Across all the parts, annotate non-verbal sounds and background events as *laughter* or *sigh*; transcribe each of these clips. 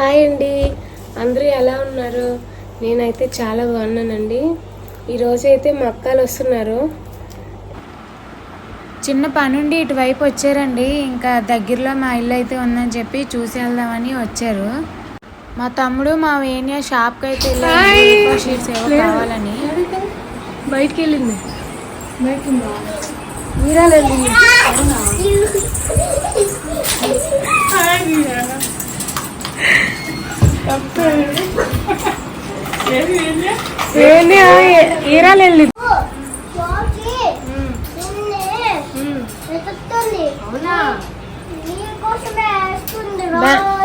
Hi అండి. అందరూ ఎలా ఉన్నారు? నేనైతే చాలా బాగున్నానండి. ఈరోజు అయితే మా అక్కలు వస్తున్నారు. చిన్న పనుండి ఇటువైపు వచ్చారండి. ఇంకా దగ్గరలో మా ఇల్లు అయితే ఉందని చెప్పి చూసి వెళ్దామని వచ్చారు. మా తమ్ముడు మా వేణ్య షాప్కి అయితే వెళ్ళారు షీట్స్ ఏవో కావాలని. బయటికి వెళ్ళింది మీరాలు వెళ్ళింది రోజు.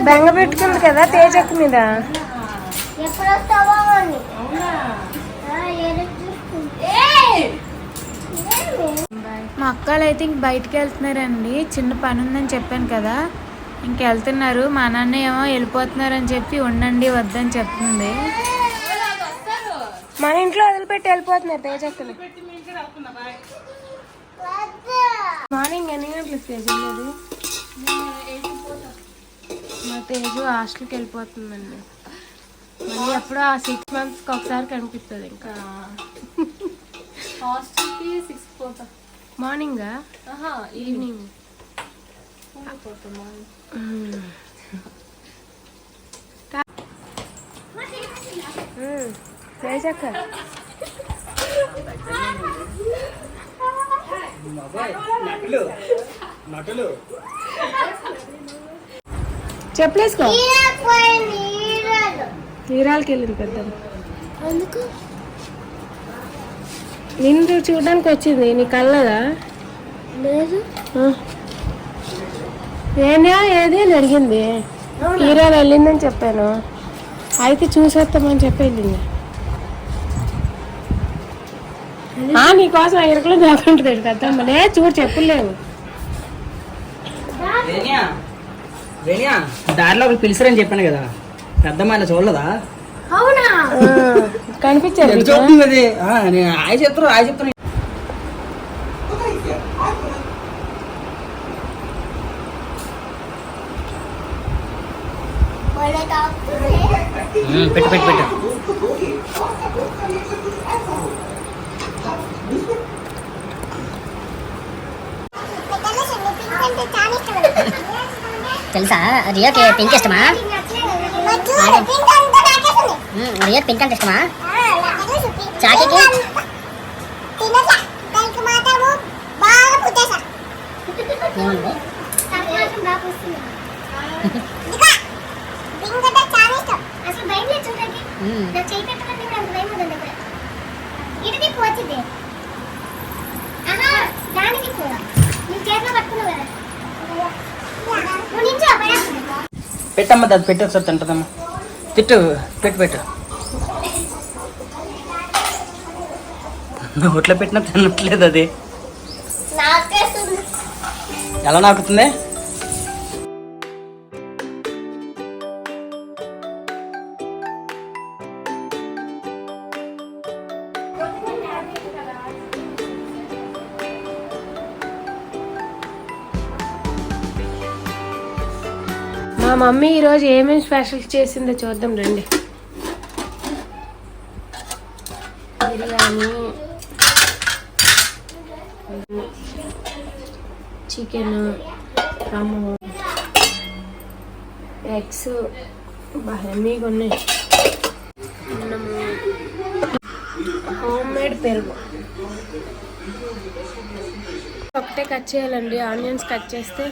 బెంగ పెట్టుకుంది కదా తేజక్క మీద? మా అక్కలు అయితే ఇంక బయటికి వెళ్తున్నారండి. చిన్న పని ఉందని చెప్పాను కదా. ఇంక వెళ్తున్నారు మా నాన్న ఏమో వెళ్ళిపోతున్నారని చెప్పి ఉండండి వద్దని చెప్తుంది. మన ఇంట్లో వదిలిపెట్టి వెళ్ళిపోతున్నారు తేజక్కలు వద్దు. మార్నింగ్ ఎన్ని గంటలకు తేజ వెళ్ళేది మా తేజు హాస్టల్కి వెళ్ళిపోతుందండి. మళ్ళీ ఎప్పుడో ఆ సిక్స్ మంత్స్కి ఒకసారి కనిపిస్తుంది ఇంకా. హాస్టల్కి సిక్స్ పోతా. మార్నింగా? ఆహా ఈవినింగ్ తేజక్క చెప్పలేసుకో. తీరాలకి వెళ్ళింది పెద్ద నిన్ను చూడడానికి వచ్చింది నీ కళ్ళదా? లేదు. ఏనా ఏది అని అడిగింది. హీరోలు వెళ్ళిందని చెప్పాను. అయితే చూసేస్తామని చెప్పి వెళ్ళింది ఆ, నీకోసం ఎరుకలో దాకుంటుంది పెద్దమ్మ. లే చూడు చెప్పులేవు. వేణ్యా వేణ్యా దారిలో ఒకరు పిలిచారని చెప్పాను కదా. పెద్దమ్మ ఇలా చూడలేదా? అవునా? కనిపించారు ఎంత చెప్తుంది అది ఆ, నేను ఆయ చెప్తారు పెట్టు పెట్టు పెట్టు. తెలుసా? రియోకి పింక్ ఇష్టమా? మధ్యలో పింక్ అంటే ఇష్టమా? చాకీకి? ఏముంది *laughs* *laughs* నాకు మాత్రం బాగా పుస్తుంది. ఇదిగో, పింక్ అంటే చాలా ఇష్టం. అసలు భయం లేదు చూడండి. మ్మ్. నాకు చేయి పెట్టాలంటే ఇప్పుడు అంత భయం ఉంది దగ్గర. ఇటు తిప్పు వచ్చింది. ఆహా, దాని తిప్పు. నీ చేతిలో పట్టుకున్నావు కదా. నువ్వు నించో, పడేస్తుంది. పెట్టమ్మ అది పెట్టి ఒకసారి తింటదమ్మా తిట్టు పెట్టు పెట్టు నోట్లో పెట్టినా తినట్లేదు అది నాకేస్తుంది. ఎలా నాకుతుంది మమ్మీ ఈరోజు ఏమేమి స్పెషల్ చేసిందో చూద్దాం రండి. బిర్యానీ చికెన్ ఎగ్స్ బాగా ఉన్నాయి. మనము హోమ్ మేడ్ పెరుగు. ఒకటే కట్ చేయాలండి. ఆనియన్స్ కట్ చేస్తే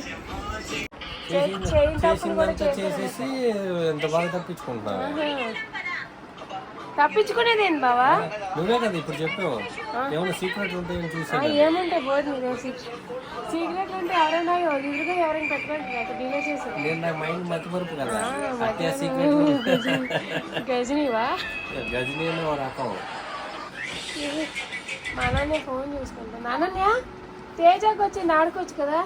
చేసేసి ఎంత బాగా తప్పించుకుంటున్నావు? తప్పించుకునేదేంటి బావా? నువ్వే కదా ఇప్పుడు చెప్పావు. ఏమైనా సీక్రెట్ ఉంటాయని ఆ, చూసాను బోర్డు మీద సీక్రెట్ అంటే ఎవరైనా ఎదురుగా ఎవరైనా పెట్టుకోండి డిలే చేసి నేను నా మైండ్ మతిమరుపు కదా. సీక్రెట్ గజనీవా? గజనీ అనే ఓ రకం మా నాన్న ఫోన్ చూసుకుంటా. నాన్నయ్య తేజాకి వచ్చి ఆడుకోవచ్చు కదా?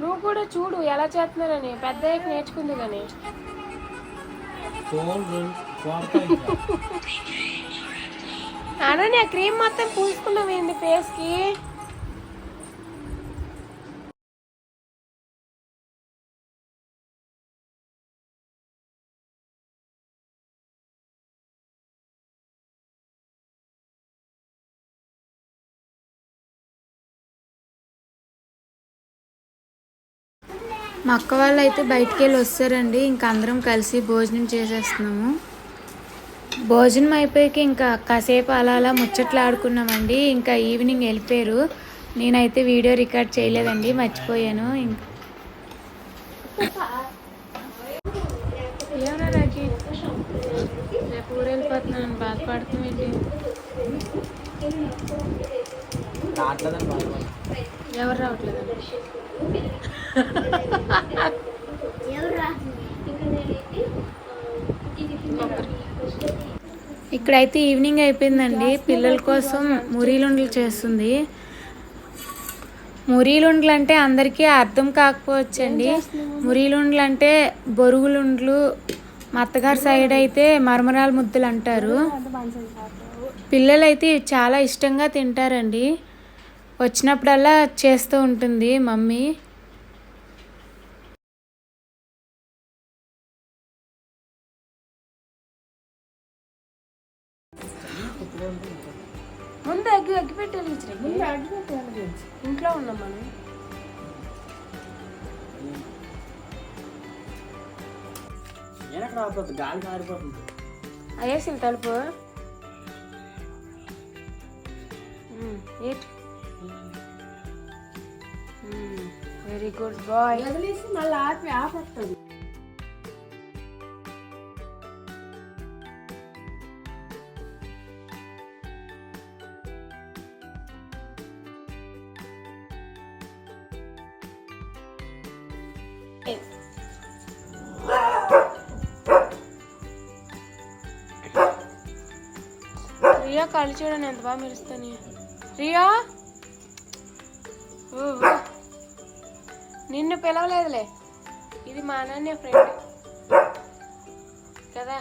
నువ్వు కూడా చూడు ఎలా చేస్తున్నారని. పెద్ద నేర్చుకుంది కానీ *laughs* అనన్య క్రీమ్ మొత్తం పూసుకున్నావు ఏంది ఫేస్ మా అక్క వాళ్ళు అయితే బయటికి వెళ్ళి వస్తారండి. ఇంకా అందరం కలిసి భోజనం చేసేస్తున్నాము. భోజనం అయిపోయాక ఇంకా కాసేపు అలా అలా ముచ్చట్లు ఆడుకున్నామండి ఇంకా ఈవినింగ్ వెళ్ళిపోయారు. నేనైతే వీడియో రికార్డ్ చేయలేదండి. మర్చిపోయాను. ఇంకా ఏమన్నా రాకి రేపు ఊరు వెళ్ళిపోతున్నాను. ఎవరు రావట్లేదు ఇక్కడైతే ఈవినింగ్ అయిపోయిందండి. పిల్లల కోసం మురీలుండలు చేస్తుంది. మురీలుండలు అంటే అందరికీ అర్థం కాకపోవచ్చండి. మురీలుండలు అంటే బొరుగులుండ్లు మా అత్తగారి సైడ్ అయితే మరమరాల ముద్దలు అంటారు పిల్లలైతే చాలా ఇష్టంగా తింటారండి. వచ్చినప్పుడల్లా చేస్తూ ఉంటుంది మమ్మీ. నేనెక్కడ రాకపోతుంది గాలి కారిపోతుంది అయ్యేసింది తలుపు ఎయిట్ వెరీ గుడ్ బాయ్ వదిలేసి మళ్ళీ ఆపి ఆపొస్తుంది రియా కళ్ళు చూడండి ఎంత బాగా మెరుస్తాయి రియా? నిన్ను పిలవలేదులే. ఇది మా అనన్య ఫ్రెండ్ కదా?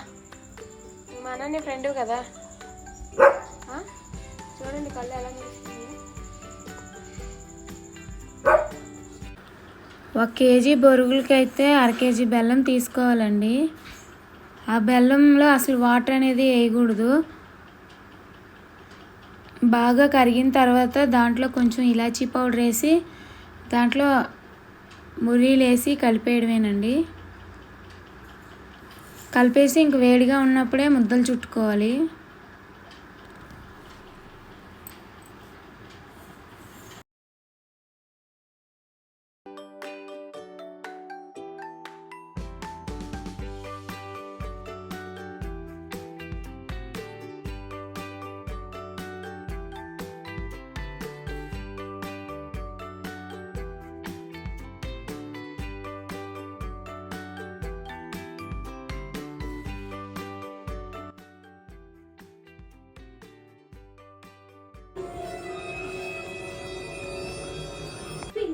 మా అనన్య ఫ్రెండ్ కదా? చూడండి కళ్ళు ఎలా మెరుస్తుంది. ఒక కేజీ బొరుగులకైతే అర కేజీ బెల్లం తీసుకోవాలండి. ఆ బెల్లంలో అసలు వాటర్ అనేది వేయకూడదు. బాగా కరిగిన తర్వాత దాంట్లో కొంచెం ఇలాచీ పౌడర్ వేసి దాంట్లో మురీలు వేసి కలిపేయడమేనండి. కలిపేసి ఇంక వేడిగా ఉన్నప్పుడే ముద్దలు చుట్టుకోవాలి.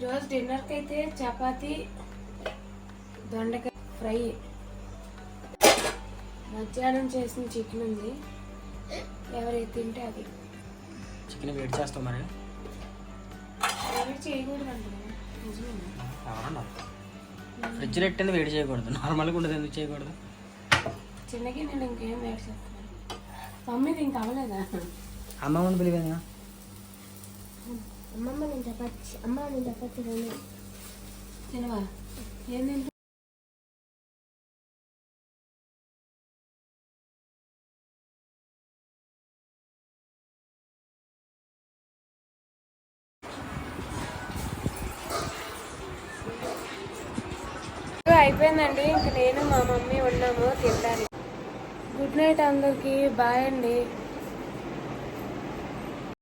ఈరోజు డిన్నర్కి అయితే చపాతి దొండకాయ ఫ్రై. మధ్యాహ్నం చేసిన చికెన్ ఉంది. ఎవరైతే తింటే అది. చికెన్ వేడి చేస్తాం మరి? ఎవరు చేయకూడదు ఎవరన్నా ఫ్రిడ్జ్ పెట్టింది వేడి చేయకూడదు. నార్మల్గా ఉండదు ఎందుకు చేయకూడదు? చిన్నకి నేను ఇంకేం వేడి చేస్తున్నాను మమ్మీది ఇంకా అవ్వలేదా? అమ్మ ముందు పిలిపోయిందా అమ్మమ్మ నేను చపాతి అమ్మ నేను చపాతి తినను. తినవా? అయిపోయిందండి. ఇంక నేను మా మమ్మీ ఉన్నాము తినడానికి. గుడ్ నైట్ అందరికి. బాయ్ అండి.